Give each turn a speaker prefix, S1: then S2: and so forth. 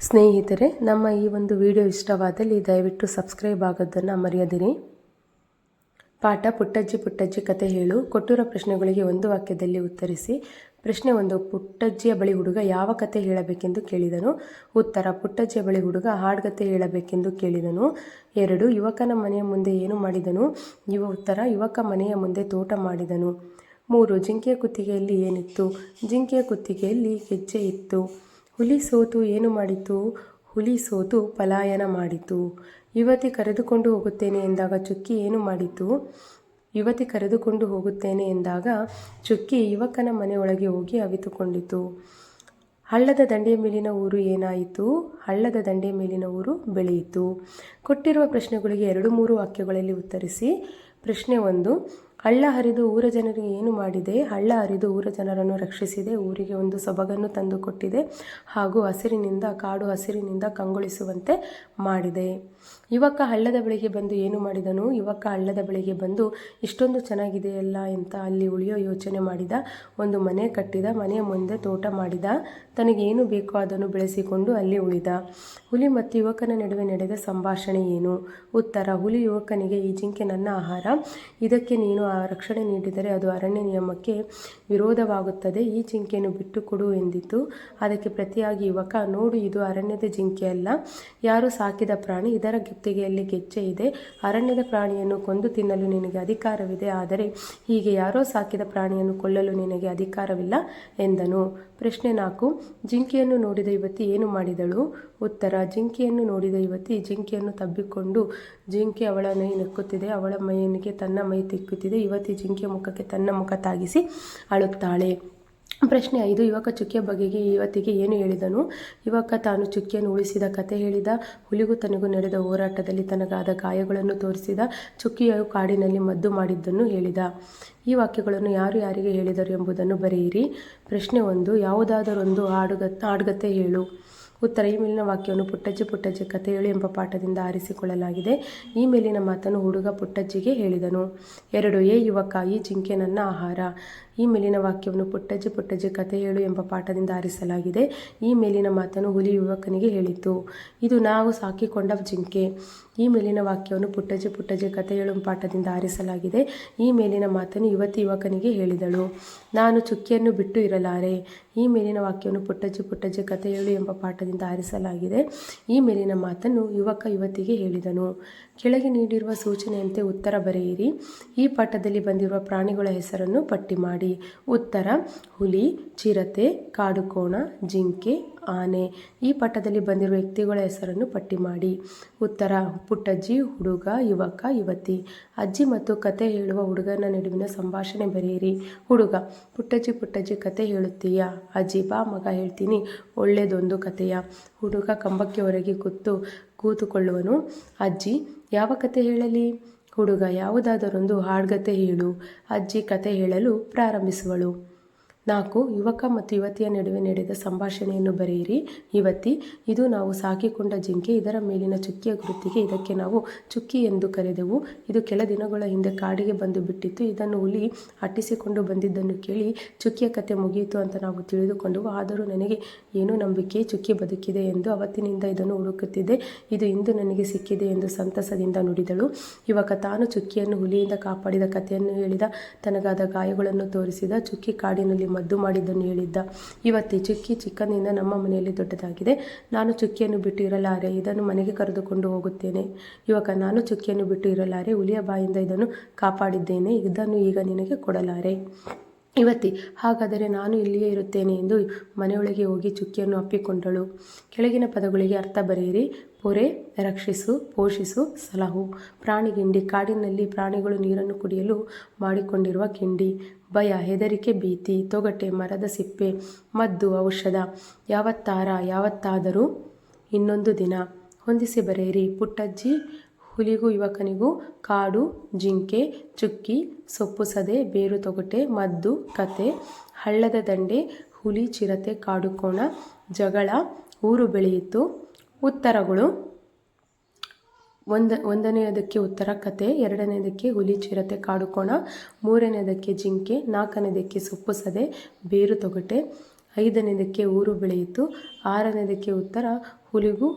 S1: ಸ್ನೇಹಿತರೆ, ನಮ್ಮ ಈ ಒಂದು ವಿಡಿಯೋ ಇಷ್ಟವಾದಲ್ಲಿ ದಯವಿಟ್ಟು ಸಬ್ಸ್ಕ್ರೈಬ್ ಆಗೋದನ್ನು ಮರೆಯದಿರಿ. ಪಾಠ ಪುಟ್ಟಜ್ಜಿ ಪುಟ್ಟಜ್ಜಿ ಕತೆ ಹೇಳು. ಕೊಟ್ಟಿರೋ ಪ್ರಶ್ನೆಗಳಿಗೆ ಒಂದು ವಾಕ್ಯದಲ್ಲಿ ಉತ್ತರಿಸಿ, ಪ್ರಶ್ನೆ ಒಂದು, ಪುಟ್ಟಜ್ಜಿಯ ಬಳಿ ಹುಡುಗ ಯಾವ ಕತೆ ಹೇಳಬೇಕೆಂದು ಕೇಳಿದನು. ಉತ್ತರ, ಪುಟ್ಟಜ್ಜಿಯ ಬಳಿ ಹುಡುಗ ಹಾಡ್ಗತೆ ಹೇಳಬೇಕೆಂದು ಕೇಳಿದನು. ಎರಡು, ಯುವಕನ ಮನೆಯ ಮುಂದೆ ಏನು ಮಾಡಿದನು. ಯುವ ಉತ್ತರ, ಯುವಕ ಮನೆಯ ಮುಂದೆ ತೋಟ ಮಾಡಿದನು. ಮೂರು, ಜಿಂಕೆಯ ಕುತ್ತಿಗೆಯಲ್ಲಿ ಏನಿತ್ತು. ಜಿಂಕೆಯ ಕುತ್ತಿಗೆಯಲ್ಲಿ ಹೆಜ್ಜೆ ಇತ್ತು. ಹುಲಿ ಸೋತು ಏನು ಮಾಡಿತು? ಹುಲಿ ಸೋತು ಪಲಾಯನ ಮಾಡಿತು. ಯುವತಿ ಕರೆದುಕೊಂಡು ಹೋಗುತ್ತೇನೆ ಎಂದಾಗ ಚುಕ್ಕಿ ಏನು ಮಾಡಿತು? ಯುವತಿ ಕರೆದುಕೊಂಡು ಹೋಗುತ್ತೇನೆ ಎಂದಾಗ ಚುಕ್ಕಿ ಯುವಕನ ಮನೆಯೊಳಗೆ ಹೋಗಿ ಅವಿತುಕೊಂಡಿತು. ಹಳ್ಳದ ದಂಡೆಯ ಮೇಲಿನ ಊರು ಏನಾಯಿತು? ಹಳ್ಳದ ದಂಡೆಯ ಮೇಲಿನ ಊರು ಬೆಳೆಯಿತು. ಕೊಟ್ಟಿರುವ ಪ್ರಶ್ನೆಗಳಿಗೆ ಎರಡು ಮೂರು ವಾಕ್ಯಗಳಲ್ಲಿ ಉತ್ತರಿಸಿ. ಪ್ರಶ್ನೆ ಒಂದು ಹಳ್ಳ ಹರಿದು ಊರ ಜನರಿಗೆ ಏನು ಮಾಡಿದೆ? ಹಳ್ಳ ಹರಿದು ಊರ ಜನರನ್ನು ರಕ್ಷಿಸಿದೆ, ಊರಿಗೆ ಒಂದು ಸೊಬಗನ್ನು ತಂದುಕೊಟ್ಟಿದೆ ಹಾಗೂ ಹಸಿರಿನಿಂದ, ಕಾಡು ಹಸಿರಿನಿಂದ ಕಂಗೊಳಿಸುವಂತೆ ಮಾಡಿದೆ. ಯುವಕ ಹಳ್ಳದ ಬಳಿಗೆ ಬಂದು ಏನು ಮಾಡಿದನು? ಯುವಕ ಹಳ್ಳದ ಬಳಿಗೆ ಬಂದು, ಇಷ್ಟೊಂದು ಚೆನ್ನಾಗಿದೆಯಲ್ಲ ಅಂತ ಅಲ್ಲಿ ಉಳಿಯೋ ಯೋಚನೆ ಮಾಡಿದ? ಒಂದು ಮನೆ ಕಟ್ಟಿದ, ಮನೆಯ ಮುಂದೆ ತೋಟ ಮಾಡಿದ, ತನಗೇನು ಬೇಕೋ ಅದನ್ನು ಬೆಳೆಸಿಕೊಂಡು ಅಲ್ಲಿ ಉಳಿದ. ಹುಲಿ ಮತ್ತು ಯುವಕನ ನಡುವೆ ನಡೆದ ಸಂಭಾಷಣೆ ಏನು? ಉತ್ತರ, ಹುಲಿ ಯುವಕನಿಗೆ ಈ ಜಿಂಕೆ ನನ್ನ ಆಹಾರ, ಇದಕ್ಕೆ ನೀನು ರಕ್ಷಣೆ ನೀಡಿದರೆ ಅದು ಅರಣ್ಯ ನಿಯಮಕ್ಕೆ ವಿರೋಧವಾಗುತ್ತದೆ. ಈ ಜಿಂಕೆಯನ್ನು ಬಿಟ್ಟುಕೊಡು ಎಂದಿತು. ಅದಕ್ಕೆ ಪ್ರತಿಯಾಗಿ ಯುವಕ, ನೋಡು, ಇದು ಅರಣ್ಯದ ಜಿಂಕೆ ಅಲ್ಲ. ಯಾರು ಸಾಕಿದ ಪ್ರಾಣಿ, ಇದರ ಗುತ್ತಿಗೆಯಲ್ಲಿ ಗೆಜ್ಜೆ ಇದೆ. ಅರಣ್ಯದ ಪ್ರಾಣಿಯನ್ನು ಕೊಂದು ತಿನ್ನಲು ನಿನಗೆ ಅಧಿಕಾರವಿದೆ. ಆದರೆ ಹೀಗೆ ಯಾರೋ ಸಾಕಿದ ಪ್ರಾಣಿಯನ್ನು ಕೊಲ್ಲಲು ನಿನಗೆ ಅಧಿಕಾರವಿಲ್ಲ ಎಂದನು. ಪ್ರಶ್ನೆ ನಾಲ್ಕು, ಜಿಂಕೆಯನ್ನು ನೋಡಿದ ಯುವತಿ ಏನು ಮಾಡಿದಳು? ಉತ್ತರ, ಜಿಂಕೆಯನ್ನು ನೋಡಿದ ಯುವತಿ ಜಿಂಕೆಯನ್ನು ತಬ್ಬಿಕೊಂಡು ಜಿಂಕೆ ಅವಳ ಮೈ ನೆಕ್ಕುತ್ತಿದೆ, ಅವಳ ಮೈಯನಿಗೆ ತನ್ನ ಮೈ ತಿಕ್ಕುತ್ತಿದೆ, ಯುವತಿ ಜಿಂಕೆ ಮುಖಕ್ಕೆ ತನ್ನ ಮುಖ ತಾಗಿಸಿ ಅಳುತ್ತಾಳೆ. ಪ್ರಶ್ನೆ ಐದು, ಯುವಕ ಚುಕ್ಕೆ ಬಗೆಗೆ ಇವತ್ತಿಗೆ ಏನು ಹೇಳಿದನು? ಯುವಕ ತಾನು ಚುಕ್ಕಿಯನ್ನು ಉಳಿಸಿದ ಕತೆ ಹೇಳಿದ, ಹುಲಿಗೂ ತನಗೂ ನಡೆದ ಹೋರಾಟದಲ್ಲಿ ತನಗಾದ ಗಾಯಗಳನ್ನು ತೋರಿಸಿದ, ಚುಕ್ಕಿಯು ಕಾಡಿನಲ್ಲಿ ಮದ್ದು ಮಾಡಿದ್ದನ್ನು ಹೇಳಿದ. ಈ ವಾಕ್ಯಗಳನ್ನು ಯಾರು ಯಾರಿಗೆ ಹೇಳಿದರು ಎಂಬುದನ್ನು ಬರೆಯಿರಿ. ಪ್ರಶ್ನೆ ಒಂದು, ಯಾವುದಾದರೊಂದು ಹಾಡುಗತ್ ಹಾಡುಗತೆ ಹೇಳು. ಉತ್ತರ, ಈ ಮೇಲಿನ ವಾಕ್ಯವನ್ನು ಪುಟ್ಟಜ್ಜಿ ಪುಟ್ಟಜ್ಜಿ ಕಥೆ ಹೇಳು ಎಂಬ ಪಾಠದಿಂದ ಆರಿಸಿಕೊಳ್ಳಲಾಗಿದೆ. ಈ ಮೇಲಿನ ಮಾತನ್ನು ಹುಡುಗ ಪುಟ್ಟಜ್ಜಿಗೆ ಹೇಳಿದನು. ಎರಡು, ಏ ಯುವಕ, ಈ ಜಿಂಕೆ ನನ್ನ ಆಹಾರ. ಈ ಮೇಲಿನ ವಾಕ್ಯವನ್ನು ಪುಟ್ಟಜ್ಜಿ ಪುಟ್ಟಜ್ಜಿ ಕಥೆ ಹೇಳು ಎಂಬ ಪಾಠದಿಂದ ಆರಿಸಲಾಗಿದೆ. ಈ ಮೇಲಿನ ಮಾತನ್ನು ಹುಲಿ ಯುವಕನಿಗೆ ಹೇಳಿತು. ಇದು ನಾವು ಸಾಕಿಕೊಂಡ ಜಿಂಕೆ. ಈ ಮೇಲಿನ ವಾಕ್ಯವನ್ನು ಪುಟ್ಟಜ್ಜಿ ಪುಟ್ಟಜ್ಜಿ ಕಥೆ ಹೇಳು ಪಾಠದಿಂದ ಆರಿಸಲಾಗಿದೆ. ಈ ಮೇಲಿನ ಮಾತನ್ನು ಯುವತಿ ಯುವಕನಿಗೆ ಹೇಳಿದಳು. ನಾನು ಚುಕ್ಕಿಯನ್ನು ಬಿಟ್ಟು ಇರಲಾರೆ. ಈ ಮೇಲಿನ ವಾಕ್ಯವನ್ನು ಪುಟ್ಟಜ್ಜಿ ಪುಟ್ಟಜ್ಜಿ ಕಥೆ ಹೇಳು ಎಂಬ ಪಾಠದಿಂದ ಆರಿಸಲಾಗಿದೆ. ಈ ಮೇಲಿನ ಮಾತನ್ನು ಯುವಕ ಯುವತಿಗೆ ಹೇಳಿದನು. ಕೆಳಗೆ ನೀಡಿರುವ ಸೂಚನೆಯಂತೆ ಉತ್ತರ ಬರೆಯಿರಿ. ಈ ಪಾಠದಲ್ಲಿ ಬಂದಿರುವ ಪ್ರಾಣಿಗಳ ಹೆಸರನ್ನು ಪಟ್ಟಿ ಮಾಡಿ. ಉತ್ತರ, ಹುಲಿ, ಚಿರತೆ, ಕಾಡುಕೋಣ, ಜಿಂಕೆ, ಆನೆ. ಈ ಪಾಠದಲ್ಲಿ ಬಂದಿರುವ ವ್ಯಕ್ತಿಗಳ ಹೆಸರನ್ನು ಪಟ್ಟಿ ಮಾಡಿ. ಉತ್ತರ, ಪುಟ್ಟಜ್ಜಿ, ಹುಡುಗ, ಯುವಕ, ಯುವತಿ. ಅಜ್ಜಿ ಮತ್ತು ಕತೆ ಹೇಳುವ ಹುಡುಗನ ನಡುವಿನ ಸಂಭಾಷಣೆ ಬರೆಯಿರಿ. ಹುಡುಗ, ಪುಟ್ಟಜ್ಜಿ ಪುಟ್ಟಜ್ಜಿ, ಕತೆ ಹೇಳುತ್ತೀಯಾ? ಅಜ್ಜಿ, ಬಾ, ಮಗ, ಹೇಳ್ತೀನಿ. ಒಳ್ಳೆಯದೊಂದು ಕಥೆಯ ಹುಡುಗ, ಕಂಬಕ್ಕೆ ಹೊರಗೆ ಕೂತು ಕೂತುಕೊಳ್ಳುವನು. ಅಜ್ಜಿ ಯಾವ ಕತೆ ಹೇಳಲಿ? ಹುಡುಗ ಯಾವುದಾದರೊಂದು ಹಾಡ್ಗತೆ ಹೇಳು. ಅಜ್ಜಿ ಕತೆ ಹೇಳಲು ಪ್ರಾರಂಭಿಸುವಳು. ನಾಲ್ಕು, ಯುವಕ ಮತ್ತು ಯುವತಿಯ ನಡುವೆ ನಡೆದ ಸಂಭಾಷಣೆಯನ್ನು ಬರೆಯಿರಿ. ಯುವತಿ, ಇದು ನಾವು ಸಾಕಿಕೊಂಡ ಜಿಂಕೆ, ಇದರ ಮೇಲಿನ ಚುಕ್ಕಿಯ ಗುರುತಿಗೆ ಇದಕ್ಕೆ ನಾವು ಚುಕ್ಕಿ ಎಂದು ಕರೆದೆವು. ಇದು ಕೆಲ ದಿನಗಳ ಹಿಂದೆ ಕಾಡಿಗೆ ಬಂದು ಬಿಟ್ಟಿತ್ತು. ಇದನ್ನು ಹುಲಿ ಅಟ್ಟಿಸಿಕೊಂಡು ಬಂದಿದ್ದನ್ನು ಕೇಳಿ ಚುಕ್ಕಿಯ ಕತೆ ಮುಗಿಯಿತು ಅಂತ ನಾವು ತಿಳಿದುಕೊಂಡೆವು. ಆದರೂ ನನಗೆ ಏನು ನಂಬಿಕೆ, ಚುಕ್ಕಿ ಬದುಕಿದೆ ಎಂದು ಅವತ್ತಿನಿಂದ ಇದನ್ನು ಹುಡುಕುತ್ತಿದ್ದೆ. ಇದು ಇಂದು ನನಗೆ ಸಿಕ್ಕಿದೆ ಎಂದು ಸಂತಸದಿಂದ ನುಡಿದಳು. ಯುವಕ ತಾನು ಚುಕ್ಕಿಯನ್ನು ಹುಲಿಯಿಂದ ಕಾಪಾಡಿದ ಕಥೆಯನ್ನು ಹೇಳಿದ ತನಗಾದ ಗಾಯಗಳನ್ನು ತೋರಿಸಿದ ಚುಕ್ಕಿ ಕಾಡಿನಲ್ಲಿ ಮದ್ದು ಮಾಡಿದ್ದನ್ನು ಹೇಳಿದ್ದ. ಇವತ್ತಿ ಚುಕ್ಕಿ ಚಿಕ್ಕಂದಿನಿಂದ ನಮ್ಮ ಮನೆಯಲ್ಲಿ ದೊಡ್ಡದಾಗಿದೆ. ನಾನು ಚುಕ್ಕಿಯನ್ನು ಬಿಟ್ಟು ಇರಲಾರೆ, ಇದನ್ನು ಮನೆಗೆ ಕರೆದುಕೊಂಡು ಹೋಗುತ್ತೇನೆ. ಇವಾಗ ನಾನು ಚುಕ್ಕಿಯನ್ನು ಬಿಟ್ಟು ಇರಲಾರೆ, ಹುಲಿಯ ಬಾಯಿಂದ ಇದನ್ನು ಕಾಪಾಡಿದ್ದೇನೆ, ಇದನ್ನು ಈಗ ನಿನಗೆ ಕೊಡಲಾರೆ. ಇವತ್ತಿ, ಹಾಗಾದರೆ ನಾನು ಇಲ್ಲಿಯೇ ಇರುತ್ತೇನೆ ಎಂದು ಮನೆಯೊಳಗೆ ಹೋಗಿ ಚುಕ್ಕಿಯನ್ನು ಅಪ್ಪಿಕೊಂಡಳು. ಕೆಳಗಿನ ಪದಗಳಿಗೆ ಅರ್ಥ ಬರೆಯಿರಿ. ಪೊರೆ ರಕ್ಷಿಸು, ಪೋಷಿಸು, ಸಲಹು. ಪ್ರಾಣಿ ಗಿಂಡಿ ಕಾಡಿನಲ್ಲಿ ಪ್ರಾಣಿಗಳು ನೀರನ್ನು ಕುಡಿಯಲು ಮಾಡಿಕೊಂಡಿರುವ ಕಿಂಡಿ. ಭಯ, ಹೆದರಿಕೆ, ಭೀತಿ, ತೊಗಟೆ, ಮರದ ಸಿಪ್ಪೆ, ಮದ್ದು, ಔಷಧ. ಯಾವತ್ತಾರ, ಯಾವತ್ತಾದರೂ ಇನ್ನೊಂದು ದಿನ. ಹೊಂದಿಸಿ ಬರೆಯಿರಿ. ಪುಟ್ಟಜ್ಜಿ, ಹುಲಿಗೂ, ಯುವಕನಿಗೂ ಕಾಡು, ಜಿಂಕೆ, ಚುಕ್ಕಿ, ಸೊಪ್ಪು ಸದೆ, ಬೇರು, ತೊಗಟೆ, ಮದ್ದು, ಕತೆ, ಹಳ್ಳದ ದಂಡೆ, ಹುಲಿ, ಚಿರತೆ ಕಾಡುಕೋಣ ಜಗಳ, ಊರು ಬೆಳೆಯಿತು. ಉತ್ತರಗಳು. ಒಂದ, ಒಂದನೆಯದಕ್ಕೆ ಉತ್ತರ, ಕತೆ. ಎರಡನೇದಕ್ಕೆ ಹುಲಿ, ಚಿರತೆ, ಕಾಡುಕೋಣ. ಮೂರನೇದಕ್ಕೆ ಜಿಂಕೆ. ನಾಲ್ಕನೇದಕ್ಕೆ ಸೊಪ್ಪು ಸದೆ, ಬೇರು ತೊಗಟೆ. ಐದನೇದಕ್ಕೆ ಊರು ಬೆಳೆಯಿತು. ಆರನೇದಕ್ಕೆ ಉತ್ತರ, ಹುಲಿಗೂ.